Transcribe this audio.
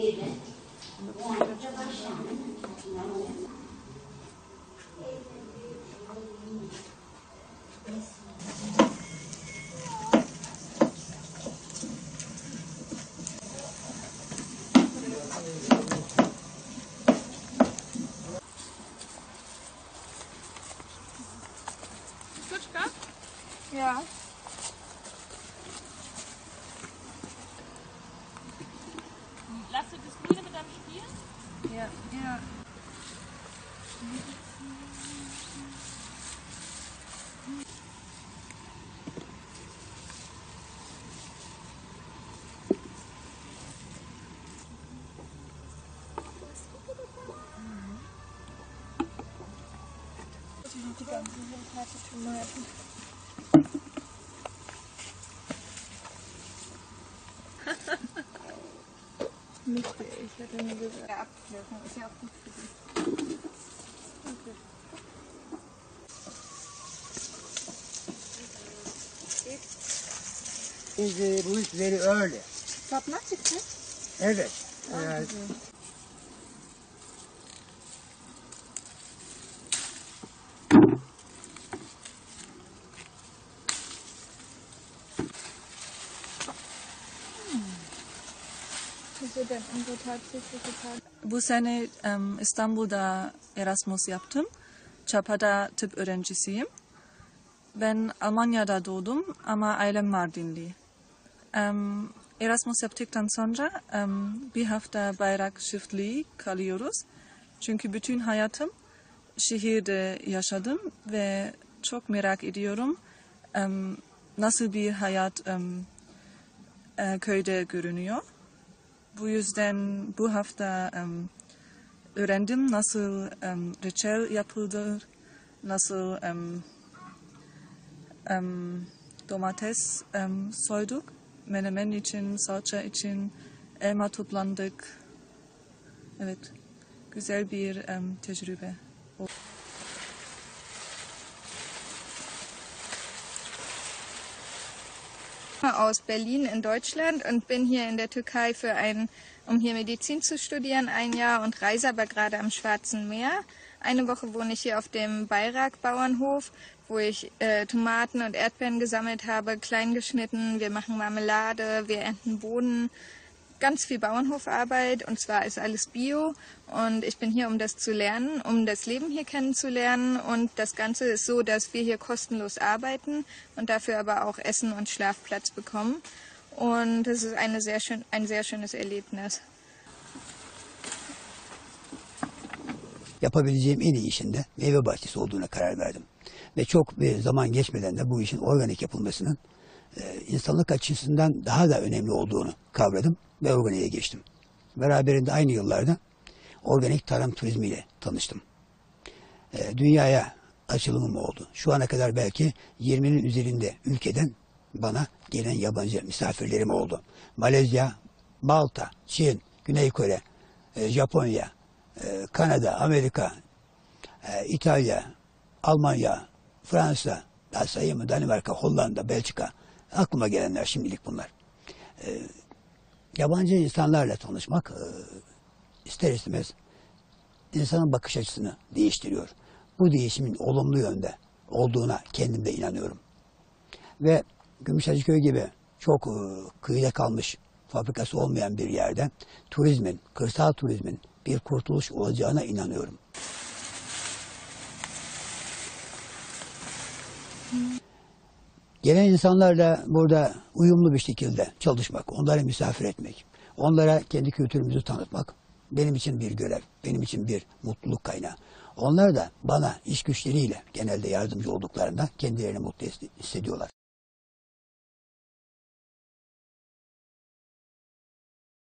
一个人，往这个山，然后。Lass du das Grüne mit deinem Spiel? Ja. Ja. Die ganzen Tomaten. Mitte, ich hätte gesagt. Ja, abpflücken ist ja auch gut für dich. Okay. Biz e, bu işleri öyle. Sapnak çıktı. Evet. Ee, Denn unsere tatsächliche Tag? Bu sene em, İstanbul'da Erasmus yaptım. Çapa'da tıp öğrencisiyim. Ben Almanya'da doğdum ama ailem Mardinli. Em, Erasmus yaptıktan sonra em, bir hafta bayrak çiftliği kalıyoruz. Çünkü bütün hayatım şehirde yaşadım ve çok merak ediyorum em, nasıl bir hayat em, e, köyde görünüyor. Bu yüzden bu hafta em, öğrendim nasıl em, reçel yapılır, nasıl em, em, domates em, soyduk, menemen için, salça için, elma toplandık. Evet, güzel bir em, tecrübe. Aus Berlin in Deutschland und bin hier in der Türkei für ein, um hier Medizin zu studieren, ein Jahr und reise aber gerade am Schwarzen Meer. Eine Woche wohne ich hier auf dem Bayrak-Bauernhof, wo ich äh, Tomaten und Erdbeeren gesammelt habe, klein geschnitten. Wir machen Marmelade, wir ernten Bohnen, ganz viel Bauernhofarbeit und zwar ist alles Bio und ich bin hier, um das zu lernen, um das Leben hier kennenzulernen und das Ganze ist so, dass wir hier kostenlos arbeiten und dafür aber auch Essen und Schlafplatz bekommen und das ist eine sehr schön, ein sehr schönes Erlebnis. yapabileceğim en iyi işin de meyve bahçesi olduğuna karar verdim. Ve çok bir zaman geçmeden de bu işin organik yapılmasının insanlık açısından daha da önemli olduğunu kavradım ve organiğe geçtim. Beraberinde aynı yıllarda organik tarım turizmiyle tanıştım. E, dünyaya açılımım oldu. Şu ana kadar belki 20'nin üzerinde ülkeden bana gelen yabancı misafirlerim oldu. Malezya, Malta, Çin, Güney Kore, e, Japonya, e, Kanada, Amerika, e, İtalya, Almanya, Fransa, daha sayayım Danimarka, Hollanda, Belçika aklıma gelenler şimdilik bunlar. E, yabancı insanlarla tanışmak e, ister istemez insanın bakış açısını değiştiriyor. Bu değişimin olumlu yönde olduğuna kendim de inanıyorum. Ve Gümüşhacıköy gibi çok e, kıyıda kalmış fabrikası olmayan bir yerde turizmin, kırsal turizmin bir kurtuluş olacağına inanıyorum. Gelen insanlarla burada uyumlu bir şekilde çalışmak, onları misafir etmek, onlara kendi kültürümüzü tanıtmak benim için bir görev, benim için bir mutluluk kaynağı. Onlar da bana iş güçleriyle genelde yardımcı olduklarında kendilerini mutlu hissediyorlar.